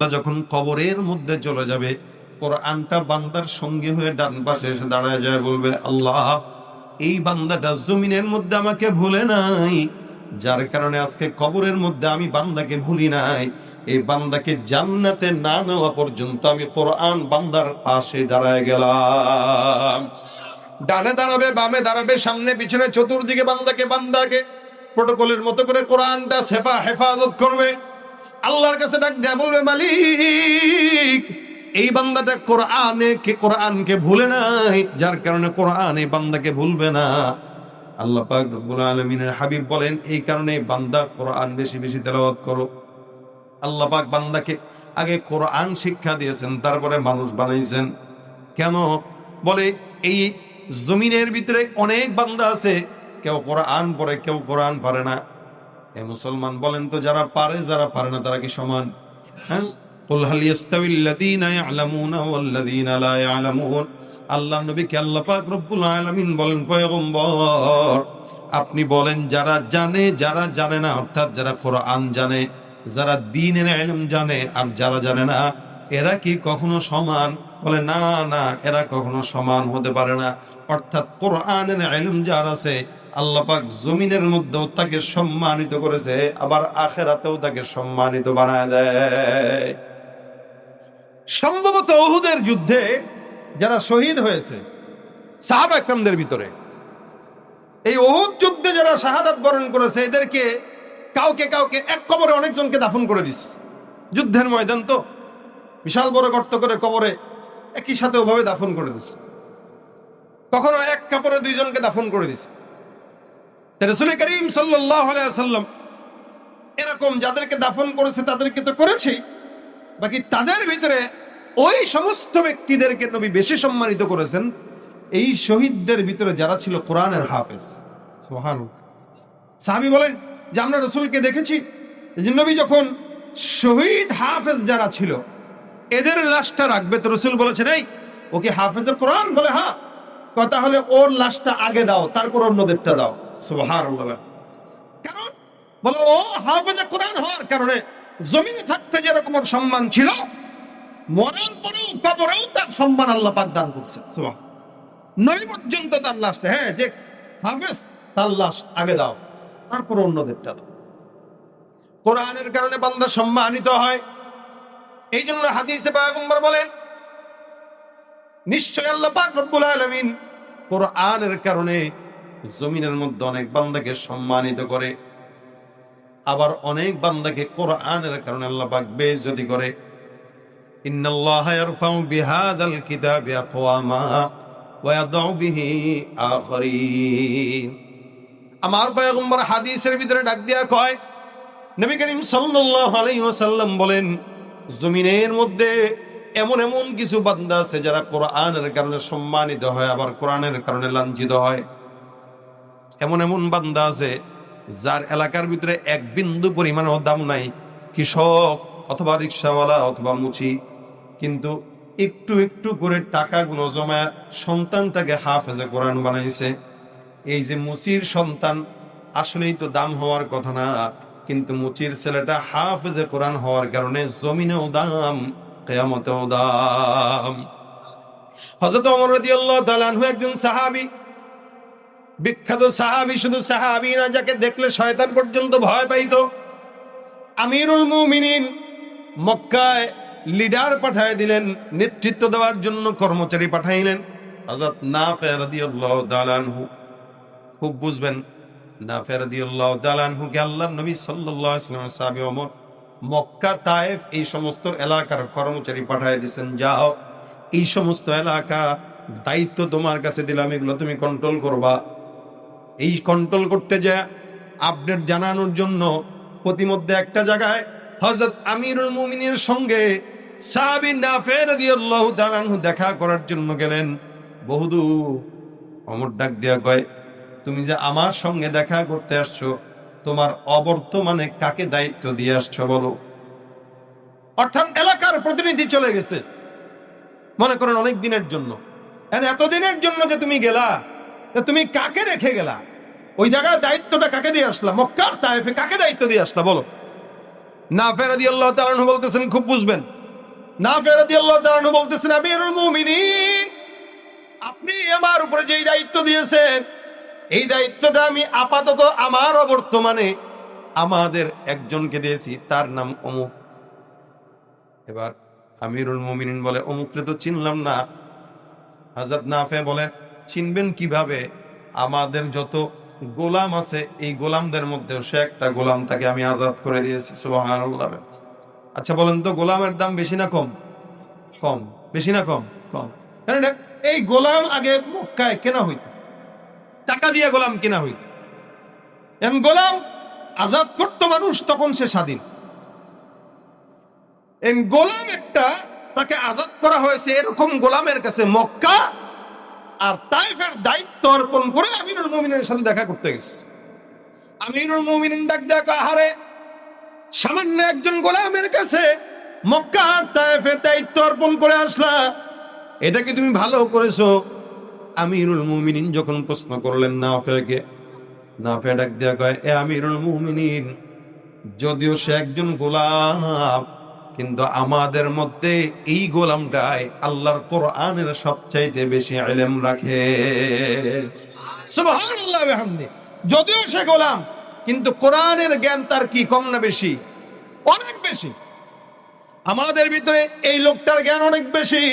বান্দা যখন কবরের মধ্যে চলে যাবে, কোরআনটা বান্দার সঙ্গে হয়ে ডান পাশে এসে দাঁড়ায় যায়, বলবে, আল্লাহ, এই বান্দাটা জমিনের মধ্যে আমাকে ভুলে নাই। যার কারণে আজকে কবরের মধ্যে আমি বান্দাকে ভুলি নাই। এই বান্দাকে জান্নাতে না নেওয়া পর্যন্ত আমি কোরআন বান্দার পাশে দাঁড়ায় গেলাম। ডানে দাঁড়াবে, বামে দাঁড়াবে, সামনে, পিছনে, চতুর্দিকে বান্দাকে বান্দাকে প্রোটোকলের মতো করে কোরআনটা সেফা হেফাজত করবে। আল্লাহর কাছে ডাক দেয়া বলবে, মালিক, এই বান্দাটা কোরআনে কে কোরআনকে ভুলে নাই? যার কারণে কোরআন এই বান্দাকে ভুলবে না। আল্লাহ পাক রব্বুল আলামিনের হাবিব বলেন, এই কারণে বান্দা কোরআন বেশি বেশি তেলাওয়াত করো। আল্লাহ পাক বান্দাকে আগে কোরআন শিক্ষা দিয়েছেন, তারপরে মানুষ বানাইছেন। কেন? বলে, এই জমিনের ভিতরে অনেক বান্দা আছে, কেউ কোরআন পড়ে, কেউ কোরআন পারে না। এ মুসলমান বলেন তো, যারা পারে যারা পারে না, তারা কি সমান? হ্যাঁ? আল্লাহ নবীকে আল্লাহ পাক রব্বুল আলামিন বলেন, পয়গম্বর, আপনি বলেন, যারা জানে যারা জানে না, অর্থাৎ যারা কোরআন জানে, যারা দ্বীনের ইলম জানে আর যারা জানে না, এরা কি কখনো সমান? বলে, না না, এরা কখনো সমান হতে পারে না। অর্থাৎ কোরআনের ইলম যার আছে আল্লাহ পাক জমিনের মধ্যেও তাকে সম্মানিত করেছে, আবার আখেরাতেও তাকে সম্মানিত বানায় দেয়। সম্ভবত অহুদের যুদ্ধে যারা শহীদ হয়েছে, সাহাব একরামদের ভিতরে, এই ওহুদ যুদ্ধে যারা শাহাদাত বরণ করেছে, এদেরকে কাউকে কাউকে এক কবরে অনেকজনকে দাফন করে দিস। যুদ্ধের ময়দান তো বিশাল বড় গর্ত করে কবরে একই সাথে ওভাবে দাফন করে দিস। কখনো এক কাপড়ে দুইজনকে দাফন করে দিস। রসুল করিম সাল্লাম এরকম যাদেরকে দাফন করেছে তাদেরকে তো করেছেই বাকি তাদের ভিতরে ওই সমস্ত ব্যক্তিদেরকে নবী বেশি সম্মানিত করেছেন। এই শহীদদের ভিতরে যারা ছিল কোরআনের হাফেজ সোহান সাহাবি বলেন যে, আমরা রসুলকে দেখেছি নবী যখন শহীদ হাফেজ যারা ছিল, এদের লাশটা রাখবে। তো রসুল বলেছেন, এই, ওকে হাফেজের কোরআন বলে হ্যাঁ কথা হলে ওর লাশটা আগে দাও, তারপর অন্যদেরটা দাও। কারণ? বলো ও হাফেজে কোরআন হওয়ার কারণে জমিনে থাকতে যেরকম ওর সম্মান ছিল মরার পরেও কবরেও তার সম্মান আল্লাহ পাক দান করছে নবী পর্যন্ত তার লাশটা হ্যাঁ যে হাফেজ তার লাশ আগে দাও তারপর অন্যদেরটা দাও। কোরআনের কারণে বান্দা সম্মানিত হয়। এই জন্য হাদিসে পয়গম্বর বলেন নিশ্চয় আল্লাহ পাক রব্বুল আলামিন কোরআনের কারণে জমিনের মধ্যে অনেক বান্দাকে সম্মানিত করে। আবার অনেক বান্দাকে কোরআনের কারণে আল্লাহ পাক বেইজ্জতি করে। ইন্নাল্লাহা ইয়ারফাউ বিহাদাল কিতাবি আকওয়ামা ওয়া ইয়াদউ বিহি আখরিন। আমার পয়গম্বর হাদিসের ভিতরে ডাক দিয়া কয়, নবী করিম সাল্লাল্লাহু আলাইহি ওয়াসাল্লাম বলেন, জমিনের মধ্যে এমন এমন কিছু বান্দা আছে যারা কোরআনের কারণে সম্মানিত হয়, আবার কোরআনের কারণে লাঞ্ছিত হয়। এমন এমন বান্দা আছে যার এলাকার ভিতরে এক বিন্দু পরিমাণও দাম নাই, কৃষক অথবা রিক্সাওয়ালা অথবা মুচি। কিন্তু একটু একটু করে টাকাগুলো জমা সন্তানটাকে হাফ হাফেজে কোরআন বানাইছে। এই যে মুচির সন্তান, আসলেই তো দাম হওয়ার কথা না, কিন্তু মুচির ছেলেটা হাফ হাফেজে কোরআন হওয়ার কারণে জমিনেও দাম, কেয়ামতেও দাম। হজরত অমর রাদিয়াল্লাহু তাআলা আনহু একজন সাহাবী বিখ্যাত সাহাবি, শুধু সাহাবী না, যাকে দেখলে শয়তান পর্যন্ত ভয় পাইতো। আমিরুল মুমিনিন মক্কায় লিডার পাঠায় দিলেন, নেতৃত্ব দেওয়ার জন্য কর্মচারী পাঠাইলেন। হযরত নাফে রাদিয়াল্লাহু তাআলা আনহু, খুব বুঝবেন নাফে রাদিয়াল্লাহু তাআলা আনহুকে আল্লাহর নবী সাল্লাল্লাহু আলাইহি ওয়াসাল্লাম ওমর মক্কা তায়েফ, এই সমস্ত এলাকার কর্মচারী পাঠায় দিয়েছেন যাও, এই সমস্ত এলাকা দায়িত্ব তোমার কাছে দিলাম, এগুলো তুমি কন্ট্রোল করবা। এই কন্ট্রোল করতে যা আপডেট জানানোর জন্য প্রতিমধ্যে একটা জায়গায় হজরত আমিরুল মুমিনের সঙ্গে দেখা করার জন্য গেলেন। বহুদূর অমর ডাক দিয়া কয়, তুমি যে আমার সঙ্গে দেখা করতে আসছো, তোমার অবর্তমানে কাকে দায়িত্ব দিয়ে আসছো বলো? অর্থাৎ এলাকার প্রতিনিধি চলে গেছে। মনে করেন অনেক দিনের জন্য। এতদিনের জন্য যে তুমি গেলা তুমি কাকে রেখে গেলা? ওই জায়গায় দায়িত্বটা কাকে দিয়ে আসলা? মক্কার তাইফে কাকে দায়িত্ব দিয়ে আসলা? বলো। না ফেরাদি আল্লাহ তালানহু বলতেছেন, খুব বুঝবেন। না ফেরাদি আল্লাহ তালানহু বলতেছেন, আমিরুল মুমিনিন, আপনি আমার উপরে যেই দায়িত্ব দিয়েছেন, এই দায়িত্বটা আমি আপাতত আমার অবর্তমানে আমাদের একজনকে দিয়েছি, তার নাম অমুক। এবার আমিরুল মুমিনিন বলে, অমুককে তো চিনলাম না। হাজরত নাফে বলেন চিনবেন কীভাবে আমাদের যত গোলাম আছে, এই গোলামদের মধ্যেও সে একটা গোলাম তাকে আমি আজাদ করে দিয়েছি, সুবহানাল্লাহ। আচ্ছা বলেন তো, গোলামের দাম বেশি না কম? কম। বেশি না কম? কম। এই গোলাম আগে মক্কায় কেনা হইত। টাকা দিয়ে গোলাম কেনা হইত। এখন গোলাম আজাদ করতো মানুষ, তখন সে স্বাধীন। গোলাম একটা তাকে আজাদ করা হয়েছে, এরকম গোলামের কাছে মক্কা আর তাইফের দায়িত্ব অর্পণ করে আমিরুল মুমিনের সাথে দেখা করতে গেছে। আমিরুল মুমিনিন ডাক দেখা হারে সামান্য একজন গোলামের কাছে মক্কা আর তাইফের দায়িত্ব অর্পণ করে আসলা। এটা কি তুমি ভালো করেছ? আমিরুল মুমিনিন যখন প্রশ্ন করলেন না ফেকে না ফে ডাক দেয়া কয়, এ আমিরুল মুমিনিন, যদিও সে একজন গোলাম কিন্তু আমাদের মধ্যে এই গোলামটাই আল্লাহর কোরআনের সবচাইতে বেশি ইলম রাখে। যদিও সে গোলাম, কিন্তু কোরআনের জ্ঞান তার কি? কম না বেশি? অনেক বেশি। আমাদের ভিতরে এই লোকটার জ্ঞান অনেক বেশি।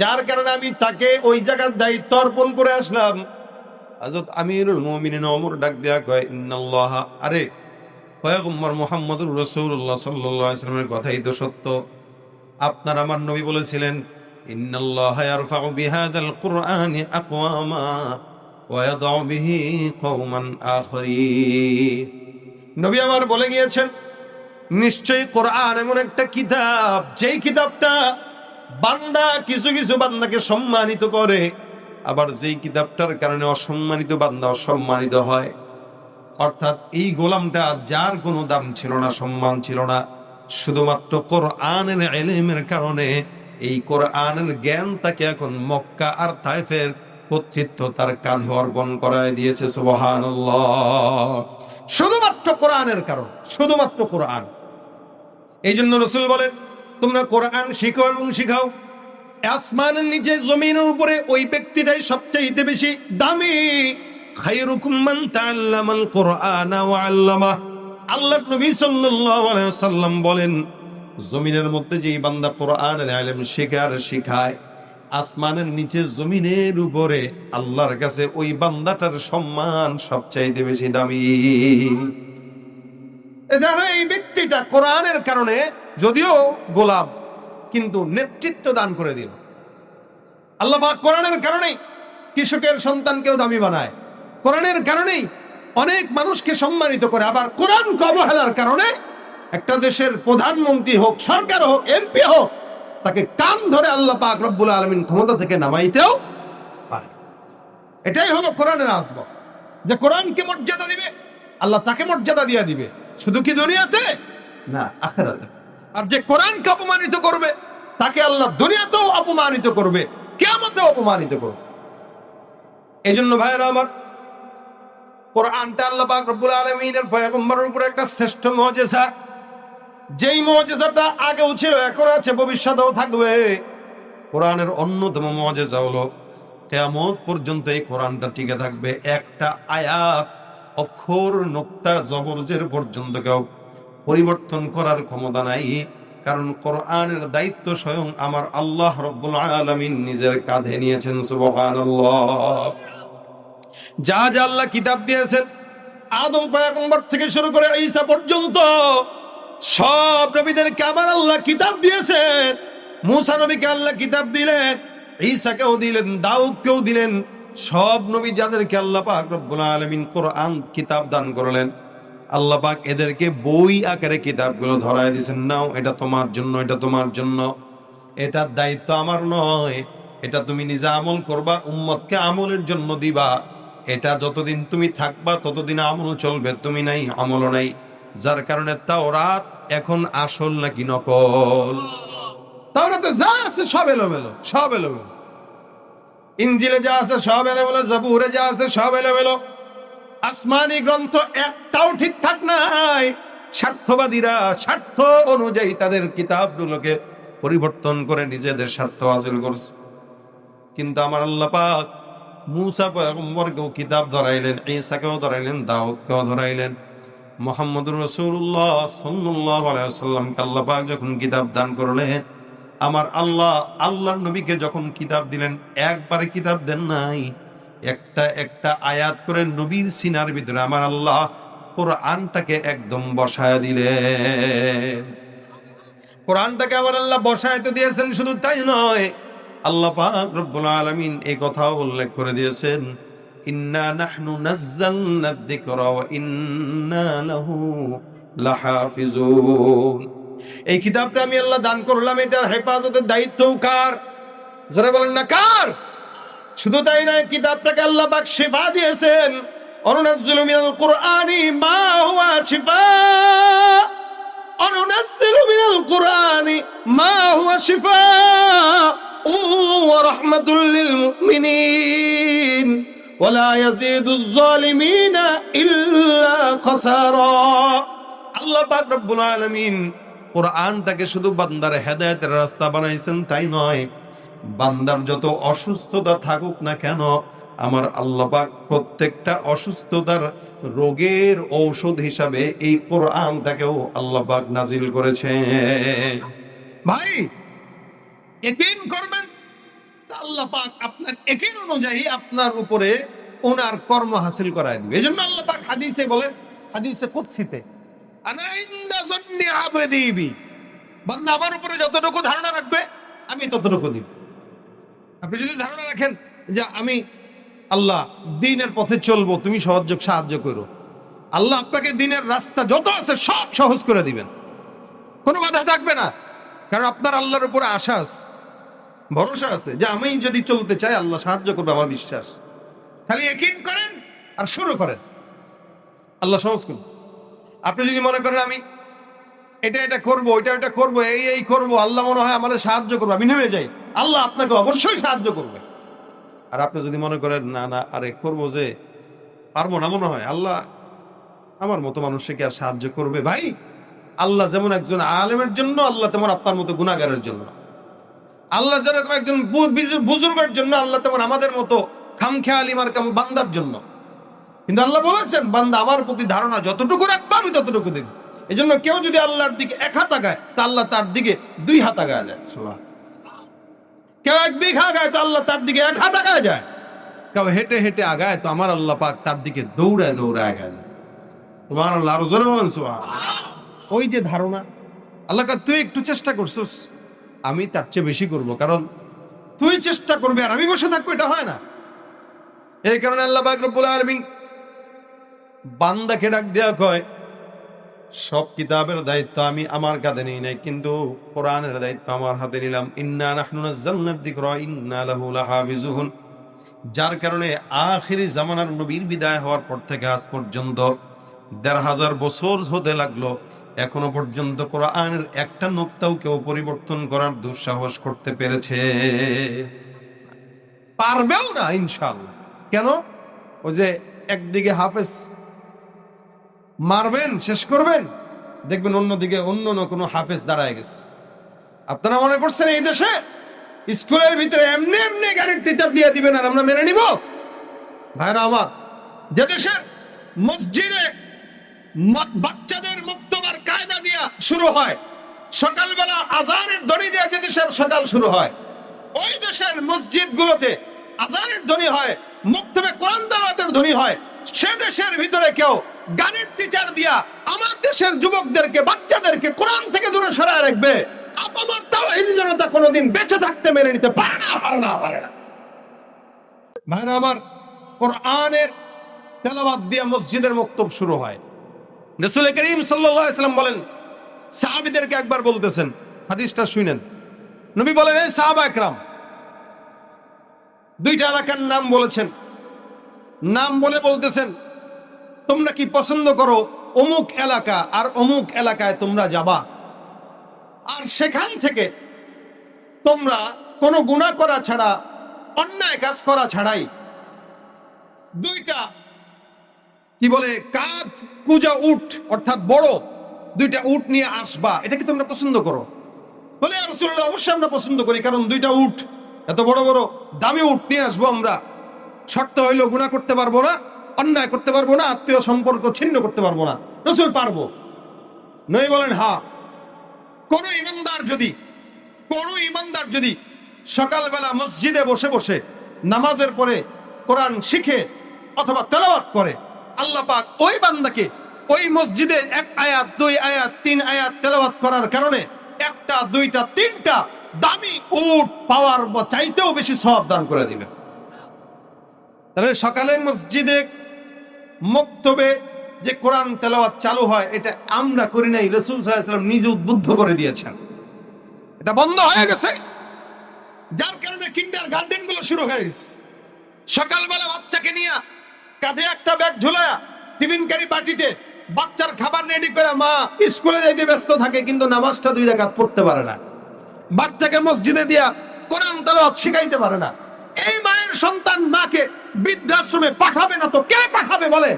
যার কারণে আমি তাকে ওই জায়গার দায়িত্ব অর্পণ করে আসলাম। হযরত আমিরুল ডাক দেয়া কয় আরে পয়গম্বর মুহাম্মদুর রাসূলুল্লাহ সাল্লাল্লাহু আলাইহি ওয়াসাল্লামের কথাই তো সত্য। আপনার আমার নবী বলেছিলেন নবী আমার বলে গিয়েছেন, নিশ্চয়ই কোরআন এমন একটা কিতাব, যেই কিতাবটা বান্দা কিছু কিছু বান্দাকে সম্মানিত করে, আবার যেই কিতাবটার কারণে অসম্মানিত বান্দা অসম্মানিত হয়। অর্থাৎ এই গোলামটা যার কোনো দাম ছিল না, সম্মান ছিল না। শুধুমাত্র কোরআনের এলিমের কারণে এই কোরআনের জ্ঞান তাকে এখন মক্কা আর তাইফের কর্তৃত্ব তার কাঁধে অর্পণ করায় দিয়েছে, সুবহানাল্লাহ। শুধুমাত্র কোরআনের কারণ, শুধুমাত্র কোরআন। এই জন্য রসুল বলেন, তোমরা কোরআন শিখো এবং শিখাও। আসমানের নিচে জমিনের উপরে ওই ব্যক্তিটাই সবচেয়ে বেশি দামি। আল্লামা বলেন, জমিনের মধ্যে বান্দা শেখায় নিচে জমিনের উপরে আল্লাহর কাছে ওই বান্দাটার সম্মান সবচাইতে বেশি দামি। এধারা এই ব্যক্তিটা কোরআনের কারণে যদিও গোলাম, কিন্তু নেতৃত্ব দান করে দিল। আল্লাহ কোরআনের কারণেই কৃষকের সন্তানকেও দামি বানায়। কোরআনের কারণেই অনেক মানুষকে সম্মানিত করে। আবার কোরআনকে অবহেলার কারণে একটা দেশের প্রধানমন্ত্রী হোক, সরকার হোক এমপি হোক, তাকে কান ধরে আল্লাহ পাক রব্বুল আলমিন ক্ষমতা থেকে নামাইতেও পারে। এটাই হলো কোরআনের আসবাব যে কোরআনকে মর্যাদা দিবে, আল্লাহ তাকে মর্যাদা দিয়ে দিবে। শুধু কি দুনিয়াতে? না আর যে কোরআনকে অপমানিত করবে, তাকে আল্লাহ দুনিয়াতেও অপমানিত করবে, কেয়ামতেও অপমানিত করবে। এই জন্য ভাইয়েরা আমার কোরআনটা আল্লাহ পাক রব্বুল আলমিনের পয়গম্বরের উপর একটা শ্রেষ্ঠ মজেসা যেই মজেসাটা আগেও ছিল, এখন আছে, ভবিষ্যতেও থাকবে। কোরআনের অন্যতম মজেসা হলো, কেয়ামত পর্যন্ত এই কোরআনটা টিকে থাকবে। একটা আয়াত, অক্ষর, নোক্তা জবরজের পর্যন্ত কেউ পরিবর্তন করার ক্ষমতা নাই। কারণ কোরআনের দায়িত্ব স্বয়ং আমার আল্লাহ রব্বুল আলমিন নিজের কাঁধে নিয়েছেন, সুবহানাল্লাহ। যা যা আল্লাহ কিতাব দিয়েছেন, আদম পয়গম্বর থেকে শুরু করে ঈসা পর্যন্ত, সব নবীদেরকে আমার আল্লাহ কিতাব দিয়েছেন। মুসা নবীকে আল্লাহ কিতাব দিলেন, ঈসাকেও দিলেন, দাউদকেও দিলেন, সব নবী যাদেরকে আল্লাহ পাক রব্বুল আলামিন কোরআন কিতাব দান করলেন, আল্লাহ পাক এদেরকে বই আকারে কিতাবগুলো ধরায় দিয়েছেন। নাও, এটা তোমার জন্য, এটা তোমার জন্য। এটার দায়িত্ব আমার নয়, এটা তুমি নিজে আমল করবা, উম্মতকে আমলের জন্য দিবা। এটা যতদিন তুমি থাকবা, ততদিন আমল চলবে। তুমি নাই আমল নাই। যার কারণে তাও রাত এখন আসল নাকি নকল? তাওরাতে যা আছে সব এলোমেলো সব এলোমেলো। ইঞ্জিলে যা আছে সব এলোমেলো, জাবুরে যা আছে সব এলোমেলো। আসমানি গ্রন্থ একটাও ঠিকঠাক নাই। স্বার্থবাদীরা স্বার্থ অনুযায়ী তাদের কিতাবগুলোকে পরিবর্তন করে নিজেদের স্বার্থ হাসিল করছে। কিন্তু আমার আল্লাহ মুসা পয়গম্বরকেও কিতাব ধরাইলেন, ঈসাকেও ধরাইলেন, দাউদকেও ধরাইলেন। মোহাম্মদুর রসুল্লাহ সাল্লাল্লাহু আলাইহি ওয়াসাল্লামকে আল্লাহ যখন কিতাব দান করলেন, আমার আল্লাহ, আল্লাহর নবীকে যখন কিতাব দিলেন, একবারে কিতাব দেন নাই। একটা একটা আয়াত করে নবীর সিনার ভিতরে আমার আল্লাহ কোরআনটাকে একদম বসায় দিলেন। কোরআনটাকে আমার আল্লাহ বসায় তো দিয়েছেন, শুধু তাই নয় আল্লাহ পাক রব্বুল আলামিন এই কথাও উল্লেখ করে দিয়েছেন, ইন্না নাহনু নাজ্জালনা যিকরা ওয়া ইন্না লাহু এই কিতাবটা আমি আল্লাহ দান করলাম, এটার হেফাজতের দায়িত্ব কার? যারা বলেন না, কার? শুধু তাই নয়, কিতাবটাকে আল্লাহ পাক দিয়েছেন, অনুনাজ্জিলু মিনাল কুরআনি মা হুয়া শিফা। অনুনাজ্জিলু মিনাল কুরআনি মা হুয়া শিফা। ورحمة للمؤمنين ولا يزيد الظالمين إلا خسارا আল্লাহ পাক রব্বুল আলামিন কোরআনটাকে শুধু বান্দার হেদায়েতের রাস্তা বানাইছেন তাই নয় বান্দার যত অসুস্থতা থাকুক না কেন আমার আল্লাহ পাক প্রত্যেকটা অসুস্থতার রোগের ঔষধ হিসাবে এই কোরআনটাকেও আল্লাহ পাক নাজিল করেছে ভাই একিন করবেন? আল্লাহ আপনার একিন অনুযায়ী আপনার উপরে ওনার কর্ম হাসিল করায় দিবে। এই জন্য আল্লাহ পাক হাদিসে বলেন হাদিসে কুৎসিতে বান্দা আমার উপরে যতটুকু ধারণা রাখবে, আমি ততটুকু দিব। আপনি যদি ধারণা রাখেন যে আমি আল্লাহ দিনের পথে চলবো, তুমি সহযোগ, সাহায্য করো। আল্লাহ আপনাকে দিনের রাস্তা যত আছে সব সহজ করে দিবেন। কোনো বাধা থাকবে না। কারণ আপনার আল্লাহর উপরে আশা আছে, ভরসা আছে যে আমি যদি চলতে চাই, আল্লাহ সাহায্য করবে আমার বিশ্বাস। খালি একিন করেন আর শুরু করেন। আল্লাহ সহজ করুন। আপনি যদি মনে করেন আমি এটা এটা করব এটা এটা করব, এই এই করব, আল্লাহ মনে হয় আমার সাহায্য করবে, আমি নেমে যাই, আল্লাহ আপনাকে অবশ্যই সাহায্য করবে। আর আপনি যদি মনে করেন, না না, আরে করব যে, পারব না মনে হয়, আল্লাহ আমার মতো মানুষকে আর সাহায্য করবে ভাই? আল্লাহ যেমন একজন আলেমের জন্য, আল্লাহ তেমন আপনার মতো গুণাগারের জন্য। আল্লাহ যেরকম একজন বুজুর্গের জন্য, আল্লাহ তেমন আমাদের মতো খামখেয়ালি মার্কাম বান্দার জন্য। কিন্তু আল্লাহ বলেছেন, বান্দা আমার প্রতি ধারণা যতটুকু রাখবে, আমি ততটুকু দেব। এই জন্য কেউ যদি আল্লাহর দিকে এক হাত আগায়, তা আল্লাহ তার দিকে দুই হাত আগায় যায়। কেউ এক বিঘা আগায়, তো আল্লাহ তার দিকে এক হাত আগায় যায়। কেউ হেঁটে হেঁটে আগায়, তো আমার আল্লাহ পাক তার দিকে দৌড়ায় দৌড়ায় আগায় যায়। সুবহান আল্লাহ আরও জোরে বলেন সুবহান ওই যে ধারণা। আল্লাহ তুই একটু চেষ্টা করছিস? আমি তার চেয়ে বেশি করব, কারণ তুই চেষ্টা করবি আর আমি বসে থাকব, এটা হয় না। এই কারণে আল্লাহ পাক রব্বুল আলামিন বান্দাকে ডাক দেয়া কয়, সব কিতাবের দায়িত্ব আমি আমার কাঁধে নিই নাই, কিন্তু কোরআনের দায়িত্ব আমার হাতে নিলাম। ইন্না যার কারণে আখিরি জামানার নবীর বিদায় হওয়ার পর থেকে আজ পর্যন্ত দেড় হাজার বছর হতে লাগল। এখনও পর্যন্ত কোরআনের একটা নোক্তাও কেউ পরিবর্তন করার দুঃসাহস করতে পেরেছে। পারবেও না ইনশাল্লাহ কেন? ওই যে একদিকে হাফেজ মারবেন, শেষ করবেন, দেখবেন অন্যদিকে অন্য না কোনো হাফেজ দাঁড়ায় গেছে। আপনারা মনে করছেন এই দেশে স্কুলের ভিতরে এমনি এমনি গাড়ির টিচার দিয়ে দিবেন আর আমরা মেনে নিব? ভাইরা আমার, যে দেশের মসজিদে বাচ্চাদের মুক্তবার কায়দা দিয়া শুরু হয়। সকালবেলা আজানের ধ্বনি দিয়ে যে দেশের সকাল শুরু হয়, ওই দেশের মসজিদ গুলোতে আজানের ধ্বনি হয়, মুক্তবে কোরআন দাওয়াতের ধ্বনি হয়। সে দেশের ভিতরে কেউ গানের টিচার দিয়া আমার দেশের যুবকদেরকে, বাচ্চাদেরকে কোরআন থেকে দূরে সরায় রাখবে। আপামার তাও এই জনতা কোনোদিন বেঁচে থাকতে মেনে নিতে পারে না পারে না পারে না। ভাইরা আমার, কোরআনের তেলাবাদ দিয়া মসজিদের মক্তব শুরু হয়। রসুল করিম সাল্লাম বলেন, সাহাবিদেরকে একবার বলতেছেন, হাদিসটা শুনেন। নবী বলেন, এই সাহাবা একরাম, দুইটা এলাকার নাম বলেছেন। নাম বলে বলতেছেন, তোমরা কি পছন্দ করো অমুক এলাকা আর অমুক এলাকায় তোমরা যাবা? আর সেখান থেকে তোমরা কোনো গুণা করা ছাড়া, অন্যায় কাজ করা ছাড়াই দুইটা কি বলে? কাজ কুজা উঠ অর্থাৎ বড়, দুইটা উট নিয়ে আসবা। এটা কি তোমরা পছন্দ করো? বলে রসুল্লাহ অবশ্যই আমরা পছন্দ করি, কারণ দুইটা উট, এত বড় বড়, দামি উট নিয়ে আসব আমরা। শর্ত হইলেও গুণা করতে পারব না, অন্যায় করতে পারব না, আত্মীয় সম্পর্ক ছিন্ন করতে পারব না। রসুল পারব। নই বলেন হা কোন ইমানদার যদি, কোন ইমানদার যদি সকালবেলা মসজিদে বসে বসে নামাজের পরে কোরআন শিখে অথবা তেলাওয়াত করে আল্লাহ পাক ওই বান্দাকে ওই মসজিদে এক আয়াত, দুই আয়াত, তিন আয়াত তেলাওয়াত করার কারণে একটা, দুইটা, তিনটা দামি উট পাওয়ার চাইতেও বেশি সব দান করে দিবে। তাহলে সকালে মসজিদে মক্তবে যে কোরআন তেলাওয়াত চালু হয়, এটা আমরা করি নাই, রসুল সাল্লাম নিজে উদ্বুদ্ধ করে দিয়েছেন। এটা বন্ধ হয়ে গেছে। যার কারণে কিন্ডার গার্ডেনগুলো শুরু হয়ে গেছে। সকালবেলা বাচ্চাকে নিয়ে কাঁধে একটা ব্যাগ ঝুলায়া টিফিন ক্যারি বাটিতে বাচ্চার খাবার রেডি করে মা স্কুলে যাইতে ব্যস্ত থাকে, কিন্তু নামাজটা দুই রাকাত পড়তে পারে না। বাচ্চাকে মসজিদে দিয়া কোরআন তেলাওয়াত শিখাইতে পারে না। এই মায়ের সন্তান মাকে বৃদ্ধাশ্রমে পাঠাবে না তো কে পাঠাবে বলে?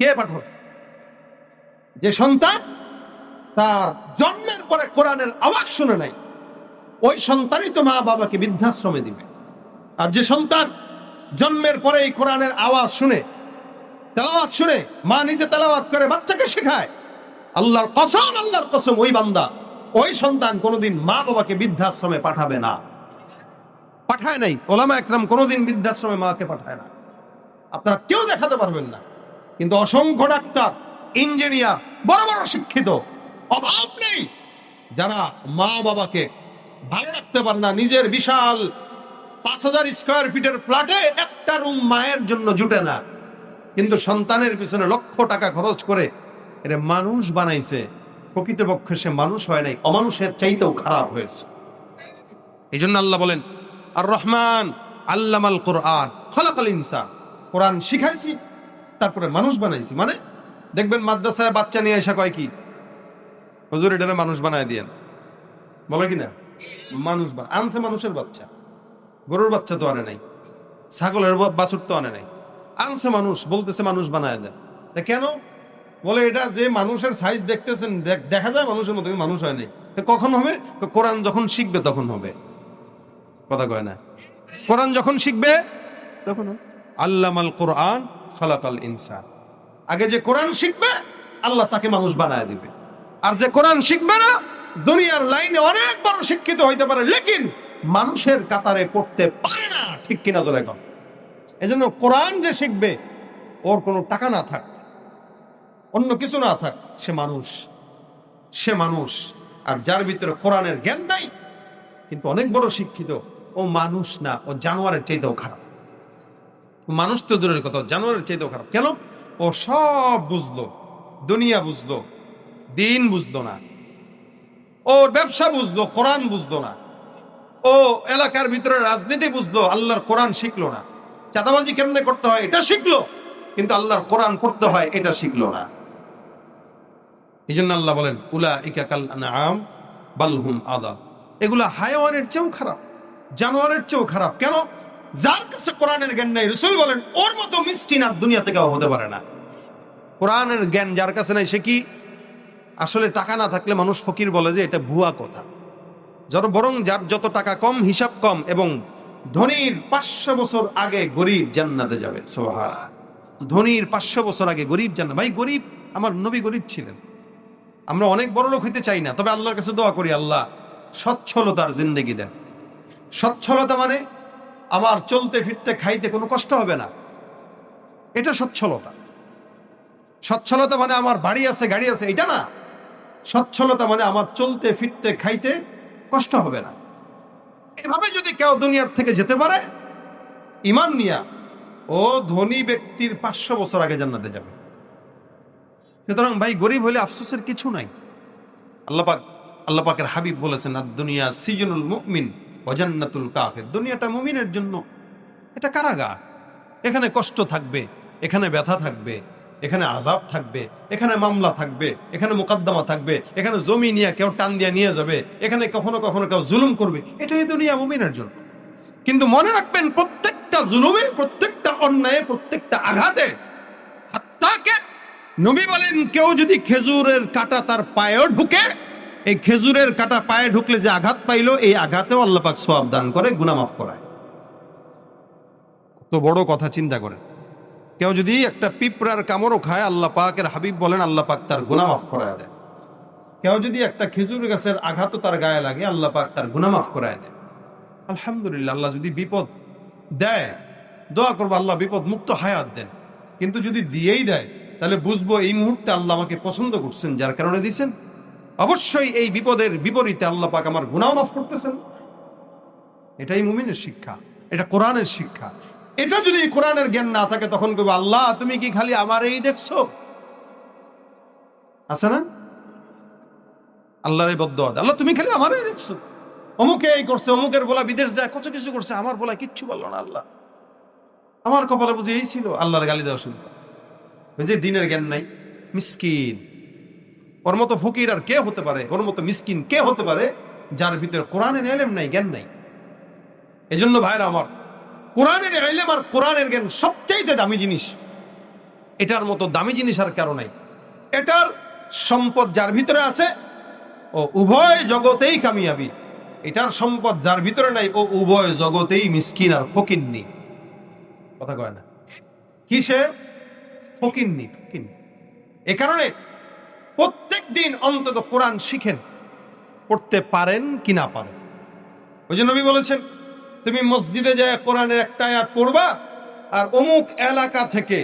কে পাঠাবে? যে সন্তান তার জন্মের পরে কোরআনের আওয়াজ শুনে নাই ওই সন্তানই তো মা বাবাকে বৃদ্ধাশ্রমে দিবে। আর যে সন্তান জন্মের পরে এই কোরআনের আওয়াজ শুনে, তেলাওয়াত শুনে মা নিজে তেলাওয়াত করে বাচ্চাকে শেখায়। আল্লাহর কসম আল্লাহর কসম, ওই বান্দা, ওই সন্তান কোনোদিন মা বাবাকে বৃদ্ধাশ্রমে পাঠাবে না। পাঠায় নাই, ওলামা একরাম কোনোদিন বৃদ্ধাশ্রমে মাকে পাঠায় না। আপনারা কেউ দেখাতে পারবেন না। কিন্তু অসংখ্য ডাক্তার, ইঞ্জিনিয়ার, বড় বড় শিক্ষিত, অভাব নেই, যারা মা বাবাকে ভালো রাখতে পারে না, নিজের বিশাল পাঁচ হাজার স্কোয়ার ফিটের ফ্ল্যাটে একটা রুম মায়ের জন্য জুটে না। কিন্তু সন্তানের পিছনে লক্ষ টাকা খরচ করে এর মানুষ বানাইছে। প্রকৃতপক্ষে সে মানুষ হয় নাই, অমানুষের চাইতেও খারাপ হয়েছে। এই জন্য আল্লাহ বলেন, আর রহমান আল্লামাল কোরআন, খলাকাল ইনসান। কোরআন শিখাইছি, তারপরে মানুষ বানাইছি। মানে দেখবেন মাদ্রাসায় বাচ্চা নিয়ে এসে কয় কি, হুজুর এটারে মানুষ বানায় দিয়েন। বলে কি না? মানুষ আনছে মানুষের বাচ্চা। গরুর বাচ্চা তো আনে নাই, ছাগলের বাছুর তো আনে নাই। আনছে মানুষ, বলতেছে মানুষ বানায় তা কেন? বলে এটা যে মানুষের সাইজ দেখতেছেন, দেখ- যায় মানুষের মতো মানুষ হয় নাই। কখন হবে? কোরআন যখন শিখবে তখন হবে। কথা কয় না। কোরআন যখন শিখবে, তখন। আল্লামাল কোরআন খালাকাল ইনসান। আগে যে কোরআন শিখবে, আল্লাহ তাকে মানুষ বানায় দিবে। আর যে কোরআন শিখবে না, দুনিয়ার লাইনে অনেক বড় শিক্ষিত হইতে পারে, লেকিন মানুষের কাতারে পড়তে পারে না, ঠিক কিনা জোরে কম এজন্য কোরআন যে শিখবে, ওর কোনো টাকা না থাক, অন্য কিছু না থাক, সে মানুষ সে মানুষ। আর যার ভিতরে কোরআনের জ্ঞান নাই, কিন্তু অনেক বড় শিক্ষিত, ও মানুষ না, ও জানোয়ারের চাইতেও খারাপ। মানুষ তো দূরের কথা জানোয়ারের চাইতেও খারাপ। কেন? ও সব বুঝলো, দুনিয়া বুঝলো, দিন বুঝলো না, ওর ব্যবসা বুঝলো, কোরআন বুঝলো না। ও এলাকার ভিতরে রাজনীতি বুঝলো, আল্লাহর কোরআন শিখলো না। চাঁদাবাজি কেমনে করতে হয়, এটা শিখলো, কিন্তু আল্লাহর কোরআন পড়তে হয়, এটা শিখলো না। এই জন্য আল্লাহ বলেন উলা ইকাকাল আম বালহুম আদা এগুলা হায়াওয়ানের চেয়েও খারাপ, জানোয়ারের চেয়েও খারাপ। কেন? যার কাছে কোরআনের জ্ঞান নাই, রসুল বলেন, ওর মতো মিষ্টি না দুনিয়া থেকে হতে পারে না। কোরআনের জ্ঞান যার কাছে নাই, সে কি? আসলে টাকা না থাকলে মানুষ ফকির বলে যে, এটা ভুয়া কথা। যার বরং যার যত টাকা কম, হিসাব কম এবং ধনীর পাঁচশো বছর আগে গরিব জান্নাতে যাবে। সোহার ধনীর পাঁচশো বছর আগে গরিব জান্নাত। ভাই, গরিব, আমার নবী গরিব ছিলেন। আমরা অনেক বড় লোক হইতে চাই না, তবে আল্লাহর কাছে দোয়া করি, আল্লাহ সচ্ছলতার জিন্দগি দেন। সচ্ছলতা মানে আমার চলতে, ফিরতে, খাইতে কোনো কষ্ট হবে না। এটা সচ্ছলতা। সচ্ছলতা মানে আমার বাড়ি আছে, গাড়ি আছে, এটা না। সচ্ছলতা মানে আমার চলতে, ফিরতে, খাইতে কষ্ট হবে না। এভাবে যদি কেউ দুনিয়ার থেকে যেতে পারে ইমান নিয়া ও ধনী ব্যক্তির পাঁচশো বছর আগে জান্নাতে যাবে। সুতরাং ভাই, গরিব হলে আফসোসের কিছু নাই। আল্লাপাক আল্লাপাকের হাবিব বলেছেন আর দুনিয়া সিজনুল মুমিন অজান্নাতুল কাফের। দুনিয়াটা মুমিনের জন্য। এটা কারাগার। এখানে কষ্ট থাকবে, এখানে ব্যথা থাকবে এখানে আজাব থাকবে, এখানে মামলা থাকবে, এখানে মোকদ্দমা থাকবে, এখানে জমি নিয়ে কেউ টান দিয়ে নিয়ে যাবে, এখানে কখনো কখনো কেউ জুলুম করবে, এটাই দুনিয়া মুমিনের জন্য। কিন্তু মনে রাখবেন, প্রত্যেকটা জুলুমে, প্রত্যেকটা অন্যায়ে, প্রত্যেকটা আঘাতে, হাত্তাকে নবী বলেন, কেউ যদি খেজুরের কাটা তার পায়েও ঢুকে, এই খেজুরের কাটা পায়ে ঢুকলে যে আঘাত পাইলো, এই আঘাতেও আল্লাহ পাক সোয়াব দান করে, গুনাহ মাফ করায়। তো বড় কথা চিন্তা করে কেউ যদি একটা পিঁপড়ার কামড়ও খায়, আল্লাহ পাকের হাবিব বলেন, আল্লাহ পাক তার গুনাহ মাফ করায় দেয়। কেউ যদি একটা খেজুর গাছের আঘাতও তার গায়ে লাগে, আল্লাহ পাক তার গুনাহ মাফ করায় দেয়। আলহামদুলিল্লাহ, আল্লাহ যদি বিপদ দেয়, দোয়া করব, আল্লাহ বিপদ মুক্ত হায়াত দেন। কিন্তু যদি দিয়েই দেয়, তাহলে বুঝব এই মুহূর্তে আল্লাহ আমাকে পছন্দ করছেন, যার কারণে দিয়েছেন। অবশ্যই এই বিপদের বিপরীতে আল্লাহ পাক আমার গুনাহ মাফ করতেছেন। এটাই মুমিনের শিক্ষা, এটা কোরআনের শিক্ষা। এটা যদি কোরআনের জ্ঞান না থাকে, তখন কেবল আল্লাহ, তুমি কি খালি আমার এই দেখছ? আছে না? আল্লাহর এই বদ্ধ আল্লাহ, তুমি খালি আমারই দেখছ। অমুকে এই করছে, অমুকের বলা বিদেশ যায়, কত কিছু করছে, আমার বলা কিচ্ছু বলল না আল্লাহ। আমার কপালে বুঝি এই ছিল, আল্লাহর গালি দেওয়া ওই যে দিনের জ্ঞান নাই, মিসকিন। ওর মতো ফকির আর কে হতে পারে? ওর মতো মিসকিন কে হতে পারে? যার ভিতরে কোরআনের এলেম নাই, জ্ঞান নাই। এজন্য ভাইরা আমার কোরআনের এলেম আর কোরআনের জ্ঞান সবচাইতে দামি জিনিস। এটার মতো দামি জিনিস আর কারও নাই। এটার সম্পদ যার ভিতরে আছে, ও উভয় জগতেই কামিয়াবি। এটার সম্পদ যার ভিতরে নাই, ও উভয় জগতেই মিসকিন আর ফকির নেই কথা কয় না। কিসে? ফকিন্নি ফকিন্নি। এ কারণে প্রত্যেক দিন অন্তত কোরআন শিখেন, পড়তে পারেন কি না পারেন। ওই যে নবী বলেছেন তুমি মসজিদে যায় কোরআনের একটা আয়াত পড়বা, আর অমুক এলাকা থেকে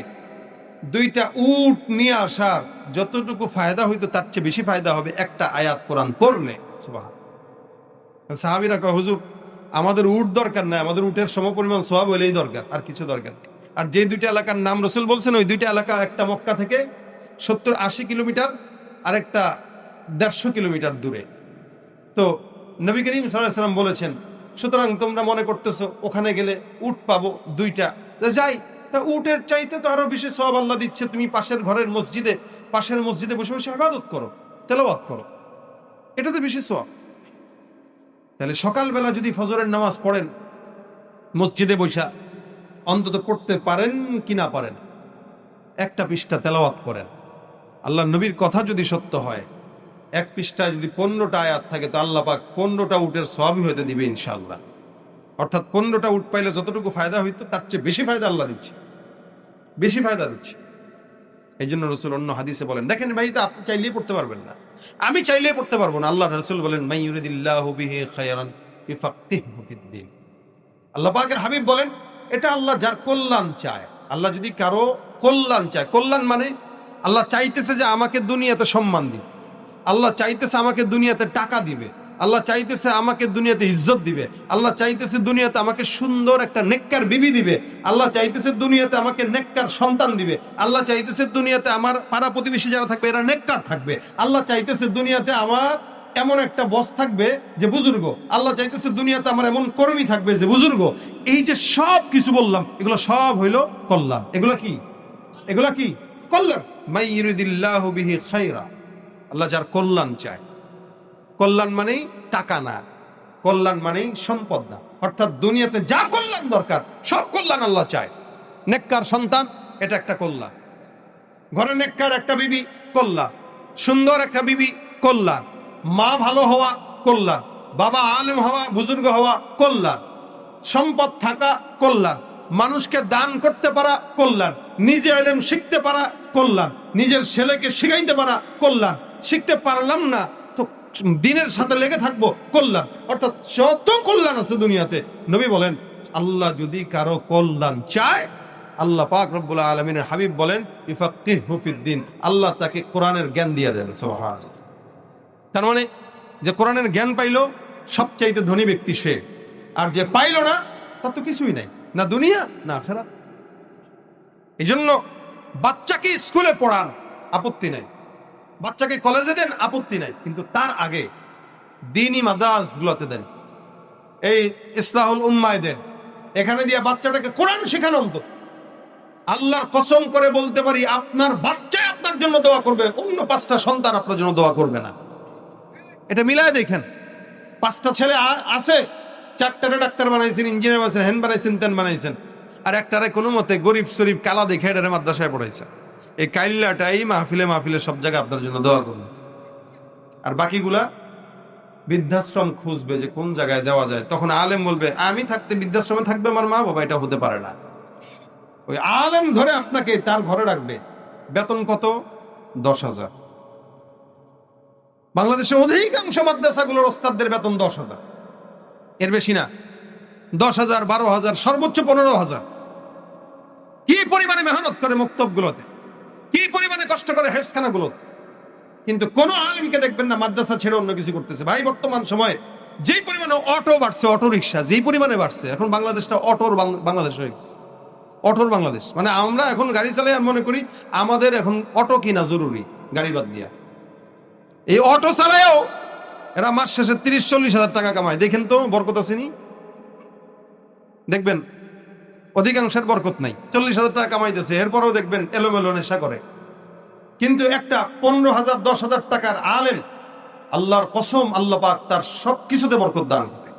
দুইটা উট নিয়ে আসার যতটুকু ফায়দা হইতো তার চেয়ে বেশি ফায়দা হবে একটা আয়াত কোরআন পড়লে সাহাবিরা কয়, হুজুর, আমাদের উট দরকার নাই, আমাদের উটের সমপরিমাণ সোয়াব হলেই দরকার, আর কিছু দরকার নেই। আর যে দুইটা এলাকার নাম রসুল বলছেন, ওই দুইটা এলাকা একটা মক্কা থেকে সত্তর আশি কিলোমিটার, আর একটা দেড়শো কিলোমিটার দূরে। তো নবী করিম সাল্লাম বলেছেন সুতরাং তোমরা মনে করতেছো, ওখানে গেলে উট পাবো দুইটা। তা যাই, তা উটের চাইতে তো আরও বেশি সব আল্লাহ দিচ্ছে। তুমি পাশের ঘরের মসজিদে, পাশের মসজিদে বসে বসে আবাদত করো তেলাবাদ করো। এটাতে বেশি সব তাহলে সকালবেলা যদি ফজরের নামাজ পড়েন, মসজিদে বৈশা অন্তত পড়তে পারেন কি না পারেন? একটা পৃষ্ঠা তেলাওয়াত করেন। আল্লাহ নবীর কথা যদি সত্য হয় এক পৃষ্ঠায় যদি পনেরোটা আয়াত থাকে, তো আল্লাহ পাক পনেরোটা উটের সবই হইতে দিবে ইনশাআল্লাহ। অর্থাৎ পনেরোটা উট পাইলে যতটুকু ফায়দা হইতো, তার চেয়ে বেশি ফায়দা আল্লাহ দিচ্ছে। বেশি ফায়দা দিচ্ছে। এই জন্য রসুল অন্য হাদিসে বলেন, দেখেন ভাই, এটা আপনি চাইলেই পড়তে পারবেন না। আমি চাইলেই পড়তে পারব না। আল্লাহ রসুল বলেন মাই ইউরিদিল্লাহু বিহি খায়রান ইফাক্কিহু আল্লাহ হাবিব বলেন, এটা আল্লাহ যার কল্যাণ চায়। আল্লাহ যদি কারও কল্যাণ চায়। কল্যাণ মানে আল্লাহ চাইতেছে যে আমাকে দুনিয়াতে সম্মান দিবে আল্লাহ চাইতেছে আমাকে দুনিয়াতে টাকা দিবে। আল্লাহ চাইতেছে আমাকে দুনিয়াতে ইজ্জত দিবে। আল্লাহ চাইতেছে দুনিয়াতে আমাকে সুন্দর একটা নেককার বিবি দিবে। আল্লাহ চাইতেছে দুনিয়াতে আমাকে নেককার সন্তান দিবে। আল্লাহ চাইতেছে দুনিয়াতে আমার পাড়া প্রতিবেশী যারা থাকবে, এরা নেককার থাকবে। আল্লাহ চাইতেছে দুনিয়াতে আমার এমন একটা বস থাকবে যে, বুজুর্গ, আল্লাহ চাইতেছে দুনিয়াতে আমার এমন কর্মী থাকবে যে, বুজুর্গ, এই যে সব কিছু বললাম, এগুলো সব হইল কল্যাণ। এগুলো কি? এগুলা কি? কল্যাণ। মাই বিহি খায়রা। আল্লাহ যার কল্যাণ চায়। কল্যাণ মানেই টাকা না, কল্যাণ মানেই সম্পদ না। অর্থাৎ দুনিয়াতে যা কল্যাণ দরকার, সব কল্যাণ আল্লাহ চায়। নেককার সন্তান, এটা একটা কল্যাণ। ঘরে নেককার একটা বিবি, কল্যাণ। সুন্দর একটা বিবি, কল্যাণ। মা ভালো হওয়া, কল্যাণ। বাবা আলেম হওয়া, বুজুর্গ হওয়া, কল্যাণ। সম্পদ থাকা, কল্যাণ। মানুষকে দান করতে পারা, কল্যাণ। নিজে আলেম শিখতে পারা, কল্যাণ। নিজের ছেলেকে শিখাইতে পারা, কল্যাণ। শিখতে পারলাম না, তো দিনের সাথে লেগে থাকব কল্যাণ। অর্থাৎ যত কল্যাণ আছে দুনিয়াতে, নবী বলেন, আল্লাহ যদি কারও কল্যাণ চায়, আল্লাহ পাক রব্বুল আলমিনের হাবিব বলেন, ইফাক্কিহ হুফিদ্দিন আল্লাহ তাকে কোরআনের জ্ঞান দিয়ে দেন সোহান তার মানে যে কোরআনের জ্ঞান পাইলো, সবচাইতে ধনী ব্যক্তি সে। আর যে পাইলো না, তার তো কিছুই নাই। না দুনিয়া, না খারাপ এই জন্য বাচ্চাকে স্কুলে পড়ান আপত্তি নাই। বাচ্চাকে কলেজে দেন, আপত্তি নাই। কিন্তু তার আগে দিনই মাদ্রাস গুলোতে দেন। এই ইসলাহুল উম্মায় দেন। এখানে দিয়ে বাচ্চাটাকে কোরআন শেখানো অন্তত। আল্লাহর কসম করে বলতে পারি, আপনার বাচ্চাই আপনার জন্য দোয়া করবে, অন্য পাঁচটা সন্তান আপনার জন্য দোয়া করবে না। এটা মিলায় দেখেন। পাঁচটা ছেলে আছে চারটারে ডাক্তার বানাইছেন, ইঞ্জিনিয়ার বানাইছেন হ্যান বানাইছেন তেন বানাইছেন। আর একটারে কোনো মতে গরিব শরীফ কালা দেখে এটারে মাদ্রাসায় পড়াইছে। এই কাইল্লাটাই মাহফিলে মাহফিলে সব জায়গায় আপনার জন্য দোয়া করবে আর বাকিগুলা বৃদ্ধাশ্রম খুঁজবে যে কোন জায়গায় দেওয়া যায়। তখন আলেম বলবে, আমি থাকতে বৃদ্ধাশ্রমে থাকবে আমার মা বাবা, এটা হতে পারে না। ওই আলেম ধরে আপনাকে তার ঘরে রাখবে। বেতন কত? দশ হাজার। বাংলাদেশে অধিকাংশ মাদ্রাসাগুলোর ওস্তাদদের বেতন দশ হাজার। এর বেশি না। দশ হাজার, বারো হাজার, সর্বোচ্চ পনেরো হাজার। কি পরিমাণে মেহনত করে মক্তবগুলোতে? কি পরিমাণে কষ্ট করে হেফসখানাগুলোতে কিন্তু কোন আলিমকে দেখবেন না, মাদ্রাসা ছেড়ে অন্য কিছু করতেছে। ভাই, বর্তমান সময়ে যেই পরিমাণে অটো বাড়ছে, অটো রিক্সা, যেই পরিমাণে বাড়ছে, এখন বাংলাদেশটা অটোর বাংলাদেশ হয়ে গেছে। অটোর বাংলাদেশ। মানে আমরা এখন গাড়ি চালাই আর মনে করি আমাদের এখন অটো কিনা জরুরি, গাড়ি বাদ দিয়া। এই অটো চালায়ও এরা মাস শেষে তিরিশ, চল্লিশ হাজার টাকা কামায়। দেখেন তো, বরকত আসেনি দেখবেন অধিকাংশের বরকত নাই। চল্লিশ হাজার টাকা কামাইতেছে, এরপরেও দেখবেন এলোমেলো নেশা করে। কিন্তু একটা পনেরো হাজার, দশ হাজার টাকার আলেম, আল্লাহর কসম, আল্লাহ পাক তার সব কিছুতে বরকত দান করে।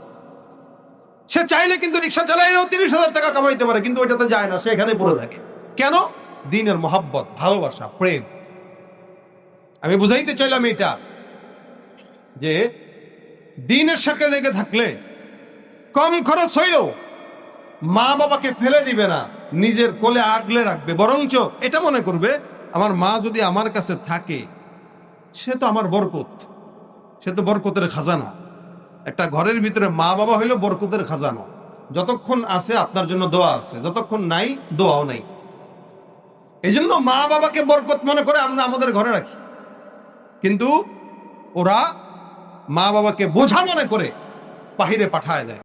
সে চাইলে কিন্তু রিক্সা চালাইলেও তিরিশ হাজার টাকা কামাইতে পারে, কিন্তু ওইটাতে যায় না, সে এখানে পড়ে থাকে। কেন? দিনের মহাব্বত, ভালোবাসা, প্রেম। আমি বুঝাইতে চাইলাম এটা, যে দিনের সাথে লেগে থাকলে কম খরচ হইলেও মা বাবাকে ফেলে দিবে না, নিজের কোলে আগলে রাখবে। বরঞ্চ এটা মনে করবে, আমার মা যদি আমার কাছে থাকে, সে তো আমার বরকত। সে তো বরকতের খাজানা। একটা ঘরের ভিতরে মা বাবা হইল বরকতের খাজানা। যতক্ষণ আছে আপনার জন্য দোয়া আছে, যতক্ষণ নাই, দোয়াও নাই। এই জন্য মা বাবাকে বরকত মনে করে আমরা আমাদের ঘরে রাখি। কিন্তু ওরা মা বাবাকে বোঝা মনে করে বাহিরে পাঠায় দেয়।